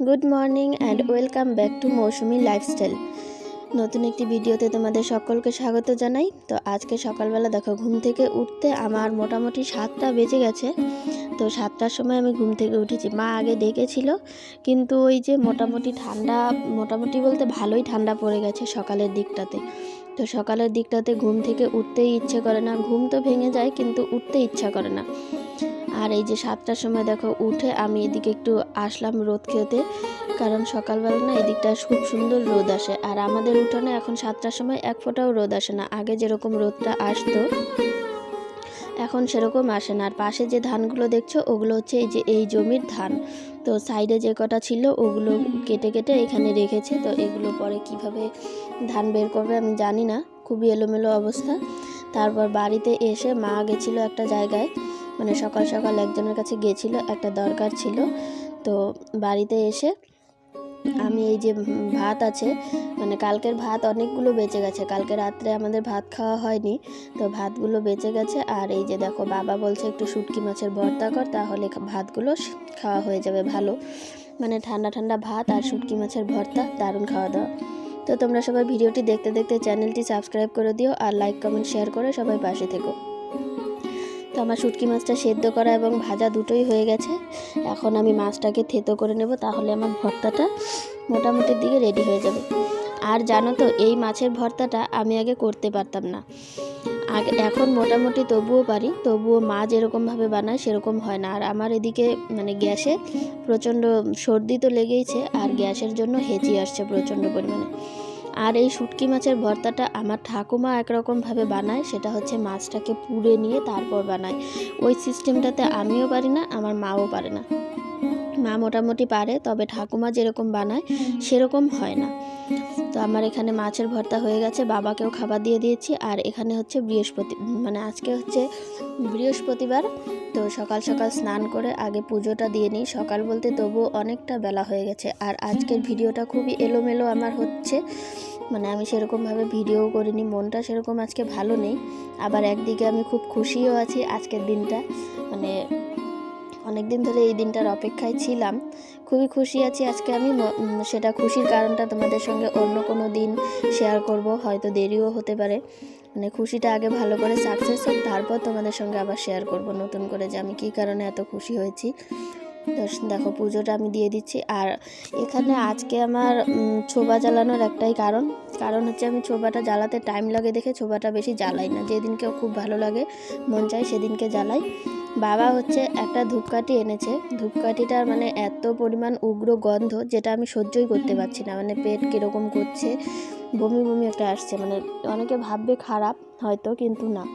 Good morning and welcome back to Mousumi lifestyle নতুন একটি ভিডিওতে তোমাদের সকলকে স্বাগত জানাই। তো আজকে সকালবেলা দেখো, ঘুম থেকে উঠতে আমার মোটামুটি সাতটা বেজে গেছে। তো সাতটার সময় আমি ঘুম থেকে উঠেছি। মা আগে ডেকেছিল, কিন্তু ওই যে মোটামুটি ঠান্ডা, মোটামুটি বলতে ভালোই ঠান্ডা পড়ে গেছে সকালের দিকটাতে। তো সকালের দিকটাতে ঘুম থেকে উঠতেই ইচ্ছে করে না। ঘুম তো ভেঙে যায়, কিন্তু উঠতে ইচ্ছা করে না। আর এই যে সাতটার সময় দেখো উঠে আমি এদিকে একটু আসলাম রোদ খেতে, কারণ সকালবেলা না এদিকটা খুব সুন্দর রোদ আসে। আর আমাদের উঠোনে এখন সাতটার সময় এক ফোঁটাও রোদ আসে না। আগে যেরকম রোদটা আসতো, এখন সেরকম আসে না। আর পাশে যে ধানগুলো দেখছ, ওগুলো হচ্ছে এই যে এই জমির ধান। তো সাইডে যে কটা ছিল, ওগুলো কেটে কেটে এখানে রেখেছে। তো এগুলো পরে কীভাবে ধান বের করবে আমি জানি না। খুবই এলোমেলো অবস্থা। তারপর বাড়িতে এসে মা গেছিল একটা জায়গায়। মানে সকাল সকাল একজনের কাছে গেছিল একটা দরকার ছিল। তো বাড়িতে এসে আমি এই যে ভাত আছে মানে কালকের ভাত অনেকগুলো বেঁচে গেছে। কালকে রাত্রে আমাদের ভাত খাওয়া হয়নি, তো ভাতগুলো বেঁচে গেছে। আর এই যে দেখো, বাবা বলছে একটু শুটকি মাছের ভর্তা কর, তাহলে ভাতগুলো খাওয়া হয়ে যাবে ভালো। মানে ঠান্ডা ঠান্ডা ভাত আর শুটকি মাছের ভর্তা, দারুণ খাওয়া দাওয়া। তো তোমরা সবাই ভিডিওটি দেখতে দেখতে চ্যানেলটি সাবস্ক্রাইব করে দিও, আর লাইক, কমেন্ট, শেয়ার করে সবাই পাশে থেকো। তো আমার শুটকি মাছটা সেদ্ধ করা এবং ভাজা দুটোই হয়ে গেছে। এখন আমি মাছটাকে থেতো করে নেব, তাহলে আমার ভর্তাটা মোটামুটির দিকে রেডি হয়ে যাবে। আর জানো তো, এই মাছের ভর্তাটা আমি আগে করতে পারতাম না। আগে, এখন মোটামুটি তবুও পারি, তবুও মা যেরকমভাবে বানায় সেরকম হয় না। আর আমার এদিকে মানে গ্যাসে প্রচণ্ড সর্দি তো লেগেইছে, আর গ্যাসের জন্য হেঁচি আসছে প্রচণ্ড পরিমাণে। আর এই শুটকি মাছের ভর্তাটা আমার ঠাকুমা একরকমভাবে বানায়, সেটা হচ্ছে মাছটাকে পুড়ে নিয়ে তারপর বানায়। ওই সিস্টেমটাতে আমিও পারি না, আমার মাও পারে না। মা মোটামুটি পারে, তবে ঠাকুমা যেরকম বানায় সেরকম হয় না। তো আমার এখানে মাছের ভর্তা হয়ে গেছে, বাবাকেও খাবার দিয়ে দিয়েছি, আর এখানে হচ্ছে বৃহস্পতি মানে আজকে হচ্ছে বৃহস্পতিবার, তো সকাল সকাল স্নান করে আগে পুজোটা দিয়ে নিই। সকাল বলতে তবু অনেকটা বেলা হয়ে গেছে, আর আজকের ভিডিওটা খুবই এলোমেলো আমার হচ্ছে। মানে আমি সেরকমভাবে ভিডিও করিনি, মনটা সেরকম আজকে ভালো নেই। আবার একদিকে আমি খুব খুশিও আছি আজকের দিনটা মানে অনেক দিন ধরে এই দিনটার অপেক্ষায় ছিলাম। খুবই খুশি আছি। আজকে আমি সেটা খুশির কারণটা তোমাদের সঙ্গে অন্য কোনো দিন শেয়ার করব। হয়তো দেরিও হতে পারে। মানে খুশিটা আগে ভালো করে সাকসেস হোক, তারপর তোমাদের সঙ্গে আবার শেয়ার করব নতুন করে যে আমি কী কারণে এত খুশি হয়েছি। দেখো পুজোটা আমি দিয়ে দিচ্ছি। আর এখানে আজকে আমার ছোবা জ্বালানোর একটাই কারণ। কারণ হচ্ছে আমি ছোবাটা জ্বালাতে টাইম লাগে দেখে ছোবাটা বেশি জ্বালাই না। যেদিনকে খুব ভালো লাগে, মন চাই সেদিনকে জ্বালাই। বাবা হচ্ছে একটা ধূপকাঠি এনেছে। ধূপকাঠিটার মানে এত পরিমাণ উগ্র গন্ধ যেটা আমি সহ্যই করতে পারছি না। মানে পেট কীরকম করছে, বমি বমি একটা আসছে। মানে অনেকে ভাববে খারাপ হয়তো, কিন্তু না।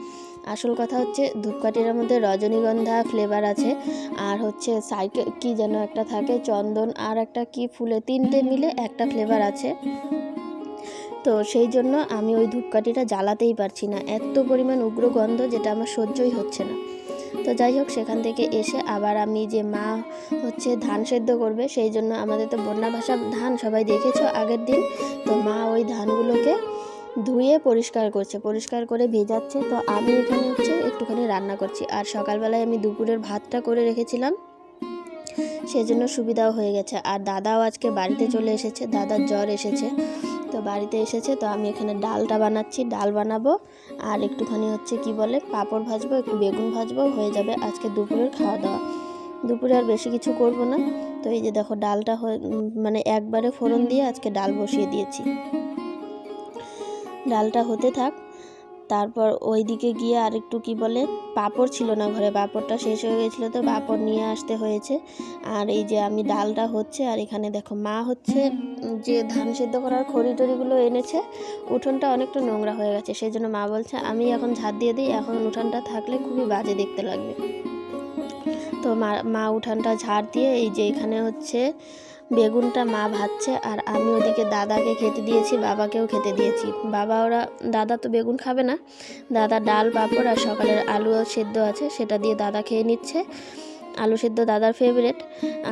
আসল কথা হচ্ছে ধূপকাঠির মধ্যে রজনীগন্ধা ফ্লেভার আছে। আর হচ্ছে সাইকেল কি যেন একটা থাকে, চন্দন আর একটা কি ফুলে, তিনটে মিলে একটা ফ্লেভার আছে। তো সেই জন্য আমি ওই ধূপকাঠিটা জ্বালাতেই পারছি না। এত পরিমাণ উগ্র গন্ধ যেটা আমার সহ্যই হচ্ছে না। তো যাই হোক, সেখান থেকে এসে আবার আমি যে মা হচ্ছে ধান সেদ্ধ করবে, সেই জন্য আমাদের তো বন্যা ভাষা ধান সবাই দেখেছ আগের দিন? তো মা ওই ধানগুলোকে ধুয়ে পরিষ্কার করছে, পরিষ্কার করে ভেজাচ্ছে। তো আমি এখানে হচ্ছে একটুখানি রান্না করছি। আর সকালবেলায় আমি দুপুরের ভাতটা করে রেখেছিলাম, সেজন্য সুবিধাও হয়ে গেছে। আর দাদাও আজকে বাড়িতে চলে এসেছে, দাদার জ্বর এসেছে। তো বাড়িতে এসেছে, তো আমি এখানে ডালটা বানাচ্ছি, ডাল বানাবো। আর একটুখানি হচ্ছে কি বলে, পাঁপড় ভাজবো, একটু বেগুন ভাজবো, হয়ে যাবে আজকে দুপুরের খাওয়া দাওয়া দুপুরে আর বেশি কিছু করব না। তো এই যে দেখো, ডালটা মানে একবারে ফোড়ন দিয়ে আজকে ডাল বসিয়ে দিয়েছি। ডালটা হতে থাক তারপর ওই দিকে গিয়ে আর একটু কি বলে, পাঁপড় ছিল না ঘরে, পাঁপড়টা শেষ হয়ে গেছিল তো পাঁপড় নিয়ে আসতে হয়েছে। আর এই যে আমি ডালটা হচ্ছে, আর এখানে দেখো মা হচ্ছে, যে ধান সেদ্ধ করার খড়ি টড়িগুলো এনেছে, উঠোনটা অনেকটা নোংরা হয়ে গেছে। সেই জন্য মা বলছে, আমি এখন ঝাড় দিয়ে দিই, এখন উঠানটা থাকলে খুবই বাজে দেখতে লাগবে। তো মা মা উঠানটা ঝাড় দিয়ে এই যে এখানে হচ্ছে বেগুনটা মা ভাজছে আর আমি ওদিকে দাদাকে খেতে দিয়েছি, বাবাকেও খেতে দিয়েছি। বাবা ওরা, দাদা তো বেগুন খাবে না। দাদা ডাল, পাঁপড় আর সকালের আলু সেদ্ধ আছে, সেটা দিয়ে দাদা খেয়ে নিচ্ছে। আলু সেদ্ধ দাদার ফেভারেট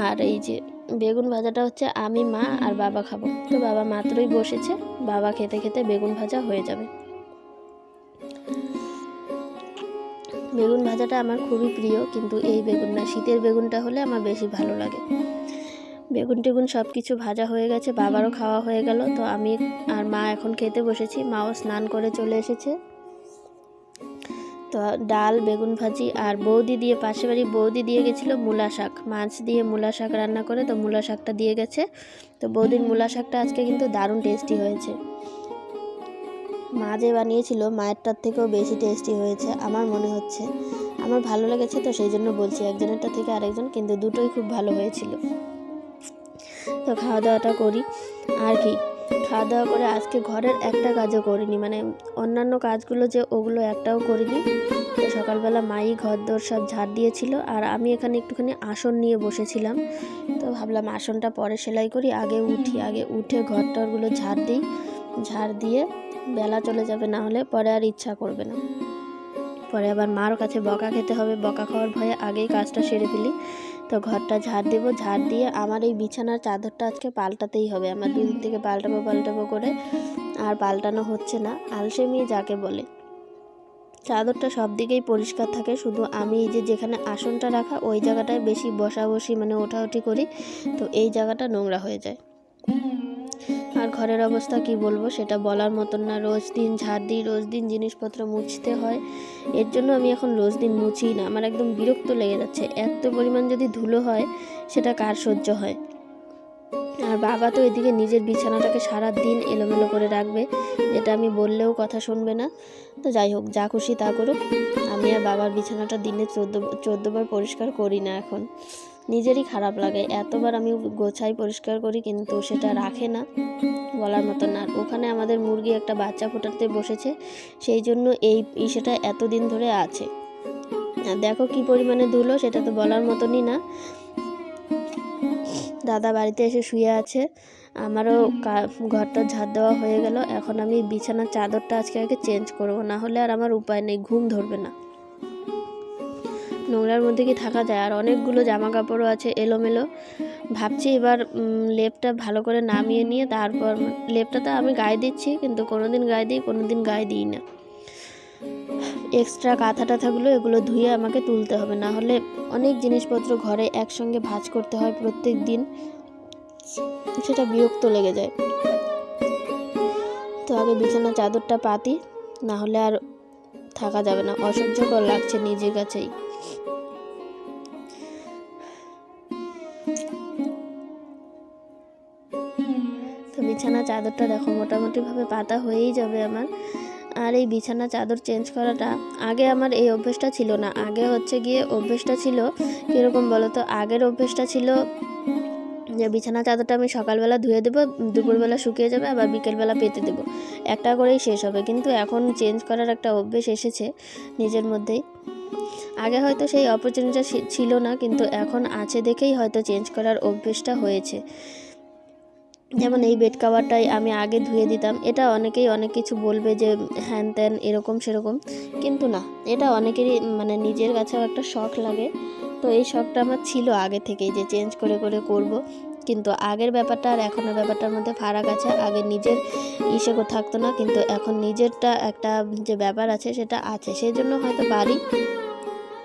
আর এই যে বেগুন ভাজাটা হচ্ছে আমি, মা আর বাবা খাব। তো বাবা মাত্রই বসেছে, বাবা খেতে খেতে বেগুন ভাজা হয়ে যাবে। বেগুন ভাজাটা আমার খুবই প্রিয়, কিন্তু এই বেগুন না, শীতের বেগুনটা হলে আমার বেশি ভালো লাগে। বেগুন টেগুন সব কিছু ভাজা হয়ে গেছে, বাবারও খাওয়া হয়ে গেল। তো আমি আর মা এখন খেতে বসেছি। মাও স্নান করে চলে এসেছে। তো ডাল, বেগুন ভাজি আর বৌদি দিয়ে পাশে বাড়ি বৌদি দিয়ে গেছিল মূলা শাক। মাছ দিয়ে মূলা শাক রান্না করে, তো মূলা শাকটা দিয়ে গেছে। তো বৌদির মূলা শাকটা আজকে কিন্তু দারুণ টেস্টি হয়েছে। মা যে বানিয়েছিল, মায়েরটার থেকেও বেশি টেস্টি হয়েছে, আমার মনে হচ্ছে। আমার ভালো লেগেছে তো, সেই জন্য বলছি একজনেরটা থেকে আরেকজন, কিন্তু দুটোই খুব ভালো হয়েছিল। তো খাওয়া দাওয়াটা করি। আর কি খাওয়া দাওয়া করে আজকে ঘরের একটা কাজও করিনি। মানে অন্যান্য কাজগুলো যে ওগুলো একটাও করিনি। তো সকালবেলা মাই ঘর দোর সব ঝাড় দিয়েছিল। আর আমি এখানে একটুখানি আসন নিয়ে বসেছিলাম। তো ভাবলাম আসনটা পরে সেলাই করি। আগে উঠি, আগে উঠে ঘর টরগুলো ঝাড় দিই। ঝাড় দিয়ে বেলা চলে যাবে না হলে পরে আর ইচ্ছা করবে না। পরে আবার মার কাছে বকা খেতে হবে। বকা খাওয়ার ভয়ে আগেই কাজটা সেরে ফেলি। তো ঘরটা ঝাড় দেব, ঝাড় দিয়ে আমার এই বিছানার চাদরটা আজকে পাল্টাতেই হবে। আমার দুদিন থেকে পাল্টাবো পাল্টাবো করে আর পাল্টানো হচ্ছে না। আলসে মেয়ে যাকে বলে। চাদরটা সব দিকেই পরিষ্কার থাকে, শুধু আমি এই যে যেখানে আসনটা রাখা, ওই জায়গাটায় বেশি বসাবসি মানে ওঠাউঠি করি, তো এই জায়গাটা নোংরা হয়ে যায়। ঘরের অবস্থা কি বলব সেটা বলার মতন না। রোজ দিন ঝাড় দিই, রোজ দিন জিনিসপত্র মুছতে হয়। এর জন্য আমি এখন রোজ দিন মুছি না। আমার একদম বিরক্ত লেগে যাচ্ছে। এত পরিমাণ যদি ধুলো হয়, সেটা কার সহ্য হয়? আর বাবা তো এদিকে নিজের বিছানাটাকে সারা দিন এলোমেলো করে রাখবে, যেটা আমি বললেও কথা শুনবে না। তো যাই হোক, যা খুশি তা করুক। আমি আর বাবার বিছানাটা দিনে চোদ্দ, চোদ্দোবার পরিষ্কার করি না এখন। নিজেরই খারাপ লাগে। এতবার আমি গোছাই পরিষ্কার করি কিন্তু সেটা রাখে না, বলার মতো না। ওখানে আমাদের মুরগি একটা বাচ্চা ফোটাতে বসেছে, সেই জন্য এই ইসেটা এতদিন ধরে আছে। দেখো কি পরিমাণে ধুলো, সেটা তো বলার মতনই না। দাদা বাড়িতে এসে শুয়ে আছে। আমারও ঘরটা ঝাড় দেওয়া হয়ে গেল। এখন আমি বিছানার চাদরটা আজকে আগে চেঞ্জ করব, না হলে আর আমার উপায় নেই, ঘুম ধরবে না। নোংরার মধ্যে কি থাকা যায়? আর অনেকগুলো জামা কাপড়ও আছে এলোমেলো। ভাবছি এবার লেপটা ভালো করে নামিয়ে নিয়ে তারপর লেপটা তো আমি গায়ে দিচ্ছি, কিন্তু কোনো দিন গায়ে দিই কোনো দিন গায়ে দিই না। এক্সট্রা কাঁথা টাথাগুলো এগুলো ধুয়ে আমাকে তুলতে হবে। না হলে অনেক জিনিসপত্র ঘরে একসঙ্গে ভাজ করতে হয় প্রত্যেক দিন। সেটা বিরক্ত লেগে যায়। তো আগে বিছানা চাদরটা পাতি, না হলে আর থাকা যাবে না। অসহ্যকর লাগছে নিজের কাছেই। তো বিছানা চাদরটা দেখো, মোটামুটিভাবে পাতা হয়েই যাবে আমার। আর এই বিছানা চাদর চেঞ্জ করাটা আগে আমার এই অভ্যেসটা ছিল না। আগে হচ্ছে গিয়ে অভ্যেসটা ছিল কীরকম বলো তো আগের অভ্যেসটা ছিল যে বিছানা চাদরটা আমি সকালবেলা ধুয়ে দেবো, দুপুরবেলা শুকিয়ে যাবে, আবার বিকেলবেলা পেতে দেবো। একটা করেই শেষ হবে। কিন্তু এখন চেঞ্জ করার একটা অভ্যেস এসেছে নিজের মধ্যেই। আগে হয়তো সেই অপরচুনিটি ছিল না, কিন্তু এখন আছে দেখেই হয়তো চেঞ্জ করার অভ্যেসটা হয়েছে। যেমন এই বেড কাভারটাই আমি আগে ধুয়ে দিতাম, এটা অনেকেই অনেক কিছু বলবে যে হ্যান ত্যান, এরকম সেরকম, কিন্তু না, এটা অনেকেরই মানে নিজের কাছেও একটা শখ লাগে। তো এই শখটা আমার ছিল আগে থেকেই যে চেঞ্জ করে করে করব, কিন্তু আগের ব্যাপারটা আর এখনের ব্যাপারটার মধ্যে ফারাক আছে। আগে নিজের ইসে থাকতো না, কিন্তু এখন নিজেরটা একটা যে ব্যাপার আছে সেটা আছে। সেই জন্য হয়তো পারি।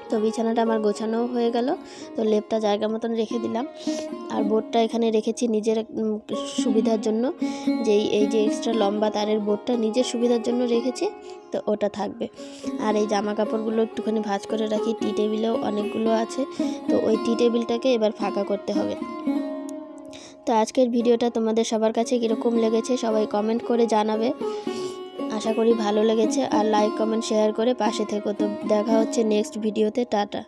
তো বিছানাটা আমার গোছানো হয়ে গেল। তো লেপটা জায়গা মতন রেখে দিলাম। আর বোর্ডটা এখানে রেখেছি নিজের সুবিধার জন্য। যেই, এই যে এক্সট্রা লম্বা তারের বোর্ডটা নিজের সুবিধার জন্য রেখেছি, তো ওটা থাকবে। আর এই জামা কাপড়গুলো একটুখানি ভাজ করে রাখি। টি টেবিলেও অনেকগুলো আছে। তো ওই টি টেবিলটাকে এবার ফাঁকা করতে হবে। তো আজকের ভিডিওটা তোমাদের সবার কাছে কীরকম লেগেছে সবাই কমেন্ট করে জানাবে। আশা করি ভালো লেগেছে আর লাইক কমেন্ট শেয়ার করে পাশে থেকো। তো দেখা হচ্ছে নেক্সট ভিডিওতে টাটা।